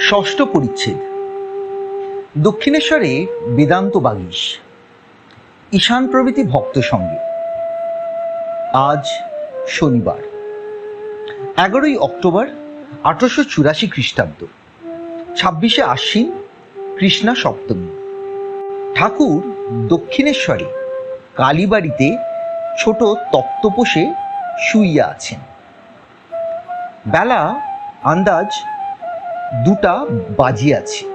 ষষ্ঠ পরিচ্ছেদ। দক্ষিণেশ্বরে বেদান্ত বাগীশ। ঈশান প্রভৃতি ভক্ত সঙ্গে। আজ শনিবার। এগারোই অক্টোবর আঠারোশো চুরাশি খ্রিস্টাব্দ। ছাব্বিশে আশ্বিন কৃষ্ণা সপ্তমী। ঠাকুর দক্ষিণেশ্বরে কালীবাড়িতে ছোট তক্তপোষে শুইয়া আছেন। বেলা, আন্দাজ দুটা বাজিয়াছে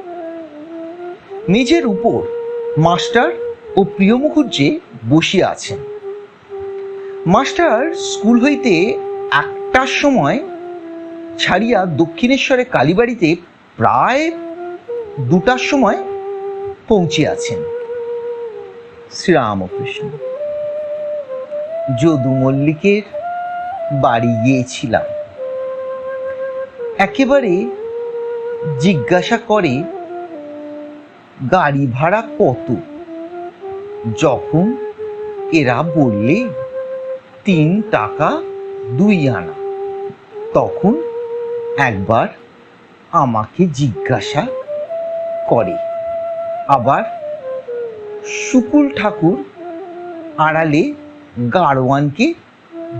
মেঝের উপর মাস্টার ও প্রিয় মুখুজ্জে বসিয়া আছেন। মাস্টার স্কুল হইতে একটার সময় ছাড়িয়া দক্ষিণেশ্বরে কালীবাড়িতে প্রায় দুটার সময় পৌঁছিয়াছেন শ্রীরামকৃষ্ণ। যদু মল্লিকের বাড়ি গিয়েছিলাম। একেবারে জিজ্ঞাসা করে, গাড়ি ভাড়া কত? যখন এরা বললে, তিন টাকা দুই আনা। তখন একবার আমাকে জিজ্ঞাসা করে। আবার শুকুল ঠাকুর আড়ালে গাড়োয়ানকে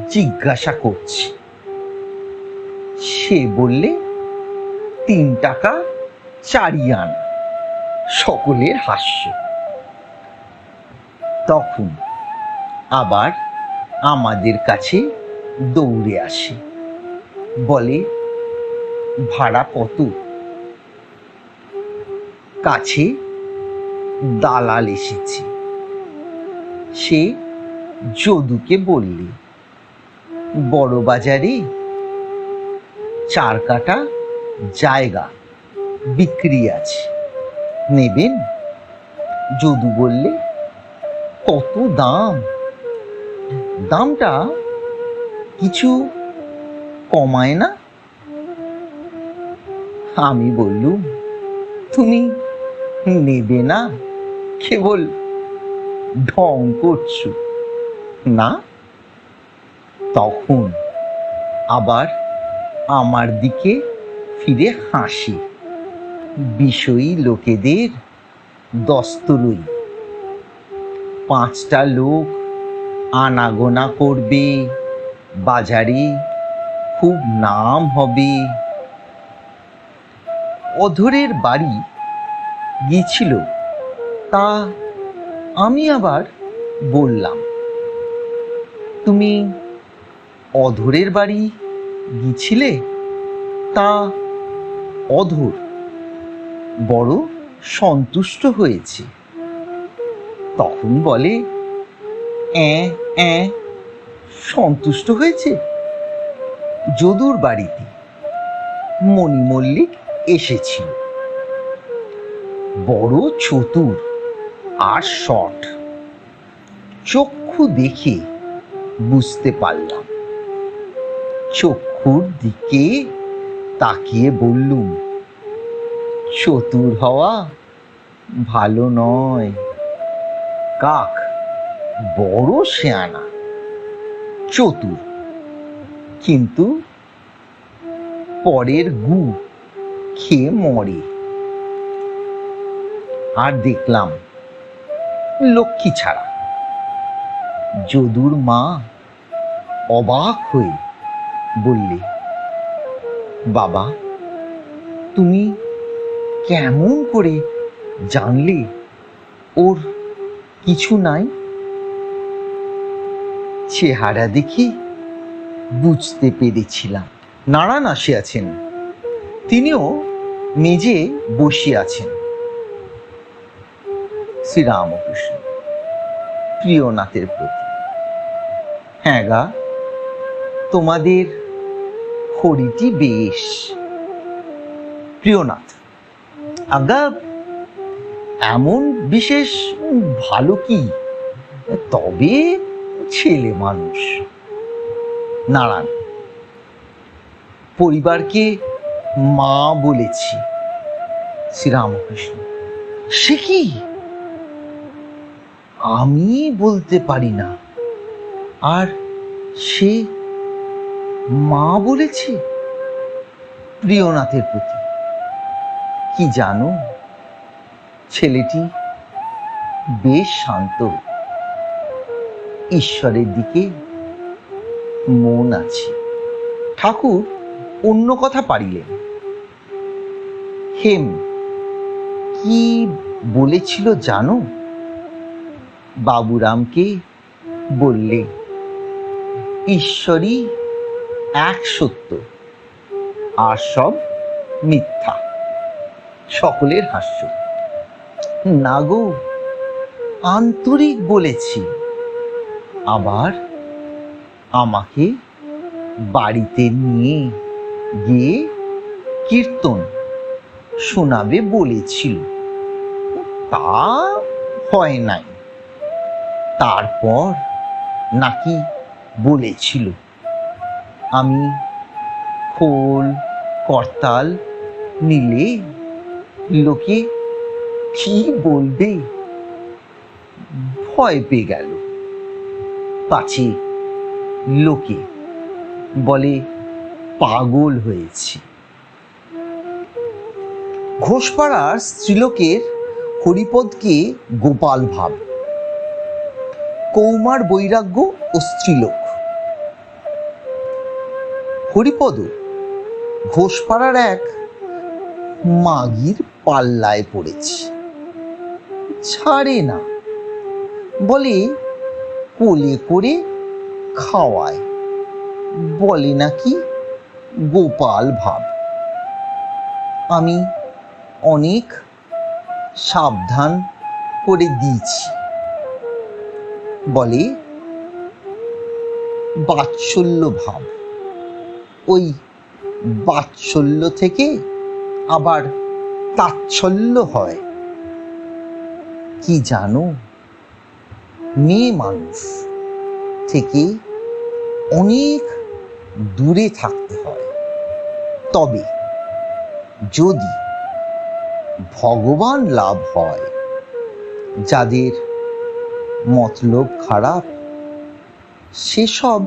জিজ্ঞাসা করছে। সে বললে তিন টাকা চারি আনা। সকলের হাস্য। তখন আবার আমাদের কাছে দৌড়ে আসে। বলে, ভাড়া কত? কাছে দালাল এসেছে। সে যদুকে বললে, বড় বাজারে চার কাটা জায়গা, বিক্রি আছে। নেবেন? যদু বললে, কত দাম? দামটা কিছু কমায় না? আমি বললুম, তুমি নেবে না, কেবল ঢং করছ, না? তখন আবার আমার দিকে ফিরে হাসি। বিষয়ী লোকেদের দস্তরই পাঁচটা লোক আনাগোনা করবে। বাজারে খুব নাম হবে। অধরের বাড়ি গিয়েছিল। তা আমি আবার বললাম, তুমি অধরের বাড়ি গিয়েছিলে? তা অধর, বড় সন্তুষ্ট হয়েছে। তখন বলে অ্যাঁ অ্যাঁ সন্তুষ্ট হয়েছে? যদুর বাড়িতে মণি মল্লিক এসেছিল। বড় চতুর আর শট, চক্ষু দেখে বুঝতে পারলাম। চক্ষুর দিকে তাকিয়ে বললুম, চতুর হওয়া ভালো নয়। কাক, বড় শেয়ানা, চতুর। কিন্তু পরের গু খেয়ে মরে। আর দেখলাম লক্ষ্মী ছাড়া। যদুর মা অবাক হয়ে বললে বাবা, তুমি কেমন করে জানলে ওর কিছু নাই? চেহারা দেখে বুঝতে পেরেছিলাম। নারায়ণ আসিয়াছেন তিনিও মেজে বসিয়া আছেন। শ্রীরামকৃষ্ণ, প্রিয়নাথের প্রতি। হ্যাঁ গা, তোমাদের হরিটি বেশ। প্রিয়নাথ, আজ্ঞা, এমন বিশেষ ভালো কি? তবে ছেলে মানুষ। নারায়ণ, পরিবারকে মা বলেছি, শ্রীরামকৃষ্ণ। সে কি? আমি বলতে পারি না। আর সে মা বলেছে প্রিয়নাথের প্রতি। কি জানো, ছেলেটি বেশ শান্ত। ঈশ্বরের দিকে মন আছে। ঠাকুর অন্য কথা পারিলেন। হেম, কি বলেছিল জানো? বাবুরামকে বললে, ঈশ্বরই এক সত্য আর সব মিথ্যা। সকলের হাস্য। না গো, আন্তরিক বলেছি। আবার আমাকে বাড়িতে নিয়ে গিয়ে কীর্তন শোনাবে বলেছিল। তা হয় নাই। তারপর নাকি বলেছিল। আমি, খোল, করতাল, নিলে লোকে কি বলবে? ভয় পেয়ে গেল। পাছে লোকে বলে, পাগল হয়েছে। ঘোষপাড়ার স্ত্রীলোকের হরিপদকে গোপাল ভাব। কৌমার বৈরাগ্য ও স্ত্রীলোক। হরিপদ, ঘোষপাড়ার এক মাগির পাল্লায় পড়েছি। ছাড়ে না। বলে, কোলে করে খাওয়ায়। বলে নাকি গোপাল ভাব। আমি অনেক সাবধান করে দিয়েছি। বলে, বাৎসল্য ভাব। ওই বাৎসল্য থেকে আবার তাচ্ছল্য হয়। কি জানো? মেয়ে মানুষ থেকে অনেক দূরে থাকতে হয়। তবে যদি ভগবান লাভ হয়, যাদের মতলব খারাপ, সেসব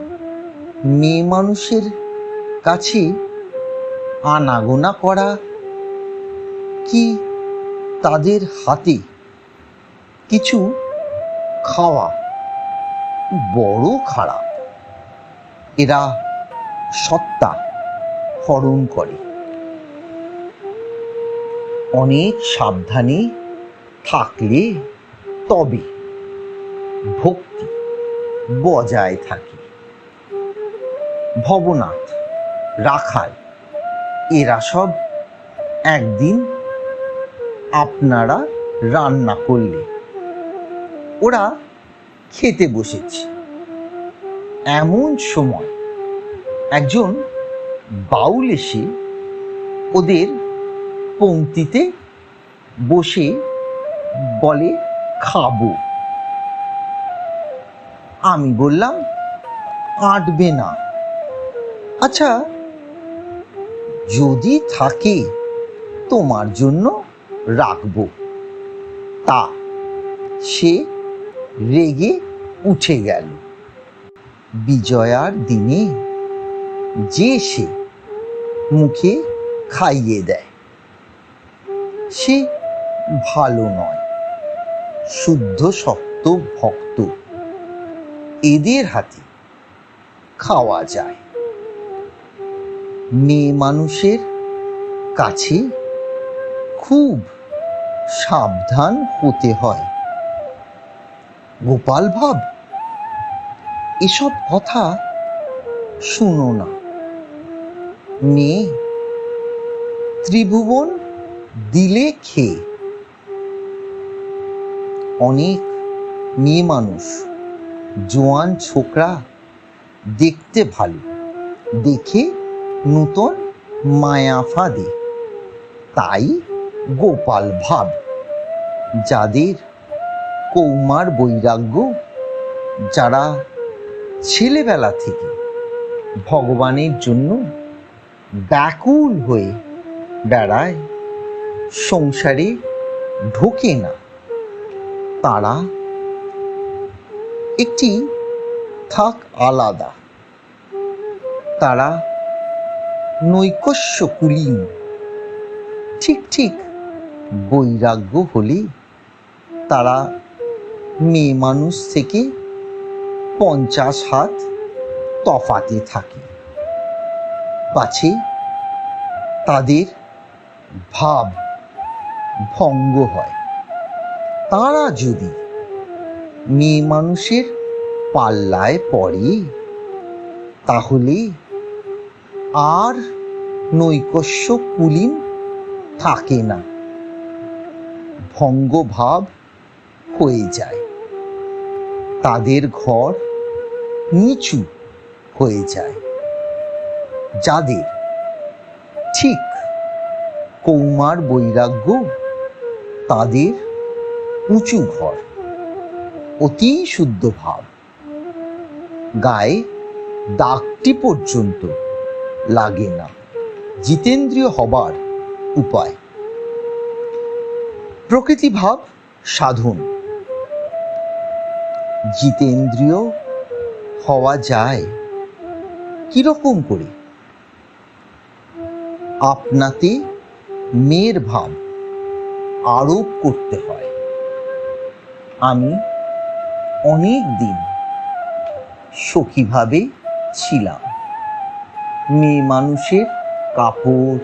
মেয়ে মানুষের কাছে আনাগোনা করা কি তাদের হাতে কিছু খাওয়া বড় খারাপ? এরা সত্তা হরণ করে। অনেক সাবধানে থাকলে তবে ভক্তি বজায় থাকে। ভবনাথ রাখাল। এরা সব একদিন আপনারা রান্না করলে। ওরা খেতে বসেছে। এমন সময় একজন বাউল এসে ওদের পংক্তিতে বসে বলে, খাব। আমি বললাম আটবে না। আচ্ছা যদি থাকে, তোমার জন্য রাখব। তা সে রেগে উঠে গেল। বিজয়ার দিনে যে সে মুখে খাইয়ে দেয়, সে ভালো নয়। শুদ্ধ শক্ত ভক্ত, এদের হাতে খাওয়া যায়। মেয়ে মানুষের কাছে খুব সাবধান হতে হয়। গোপাল ভাব এসব কথা শুনো না। মেয়ে ত্রিভুবন দিলে খেয়ে। অনেক মেয়ে মানুষ, জোয়ান ছোকরা দেখতে ভালো, দেখে নূতন মায়া ফাঁদে। তাই গোপাল ভাব, যাদের কৌমার বৈরাগ্য, যারা ছেলেবেলা থেকে ভগবানের জন্য ব্যাকুল হয়ে বেড়ায়, সংসারে ঢোকে না। তারা একটি থাক আলাদা। তারা নৈকস্য কুলীন। ঠিক ঠিক বৈরাগ্য হলে তারা মেয়ে মানুষ থেকে পঞ্চাশ হাত তফাতে থাকে। পাছে তাদের ভাব ভঙ্গ হয়। তারা যদি মেয়ে মানুষের পাল্লায় পড়ে, তাহলে আর নৈকস্য কুলীন থাকে না। ভঙ্গভাব হয়ে যায়। তাদের ঘর নিচু হয়ে যায়। যাদের ঠিক কৌমার বৈরাগ্য, তাদের উঁচু ঘর। অতি শুদ্ধ ভাব। গায়ে দাগটি পর্যন্ত লাগে না। জিতেন্দ্রীয় হবার উপায়। প্রকৃতি ভাব সাধন। জিতেন্দ্রীয় হওয়া যায় কীরকম করে? আপনাতে মেয়ের ভাব আরোপ করতে হয়। আমি অনেক দিন সখীভাবে ছিলাম। মেয়ে মানুষের কাপড়,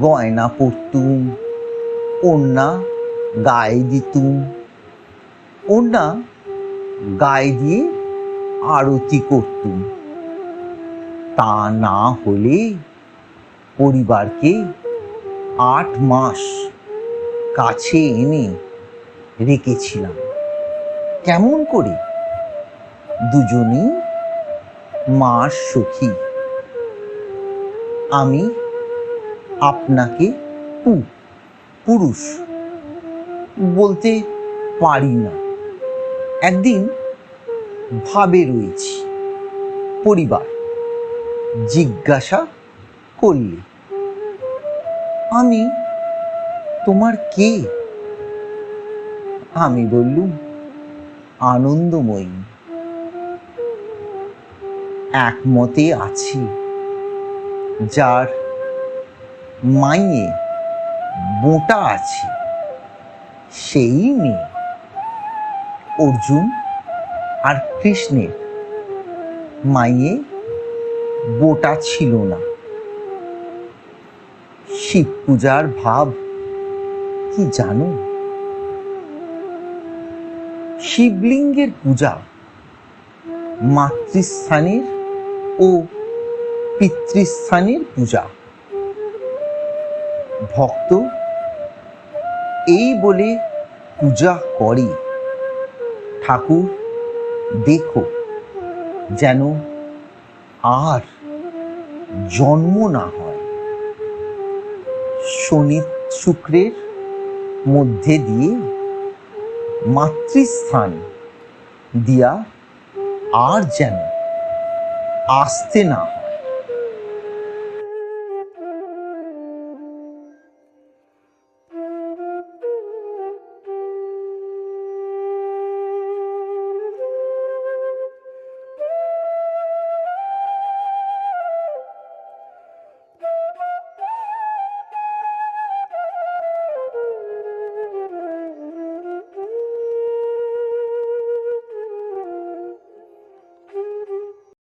গয়না পরতুম, ওড়না গায়ে দিতুম। ওড়না গায়ে দিয়ে আরতি করতুম। তা না হলে পরিবারকে আট মাস কাছে এনে রেখেছিলাম। কেমন করে? দুজনেই মার সখী। আমি আপনাকে পু, পুরুষ বলতে পারি না। একদিন ভাবে রয়েছি, পরিবার জিজ্ঞাসা করলে, আমি তোমার কে? আমি বললুম, আনন্দময়ী, একমতে আছি। যার মাইয়ে বোটা আছে, সেই মেয়ে অর্জুন আর কৃষ্ণের মাইয়ে বোটা ছিল না। শিব পূজার ভাব কি জানো? শিবলিঙ্গের পূজা মাতৃস্থানের ও পিতৃস্থানের পূজা। ভক্ত, এই বলে পূজা করে। ঠাকুর, দেখো যেন আর জন্ম না হয়। শনি শুক্রের মধ্যে দিয়ে মাতৃস্থান দিয়া আর যেন আসতে না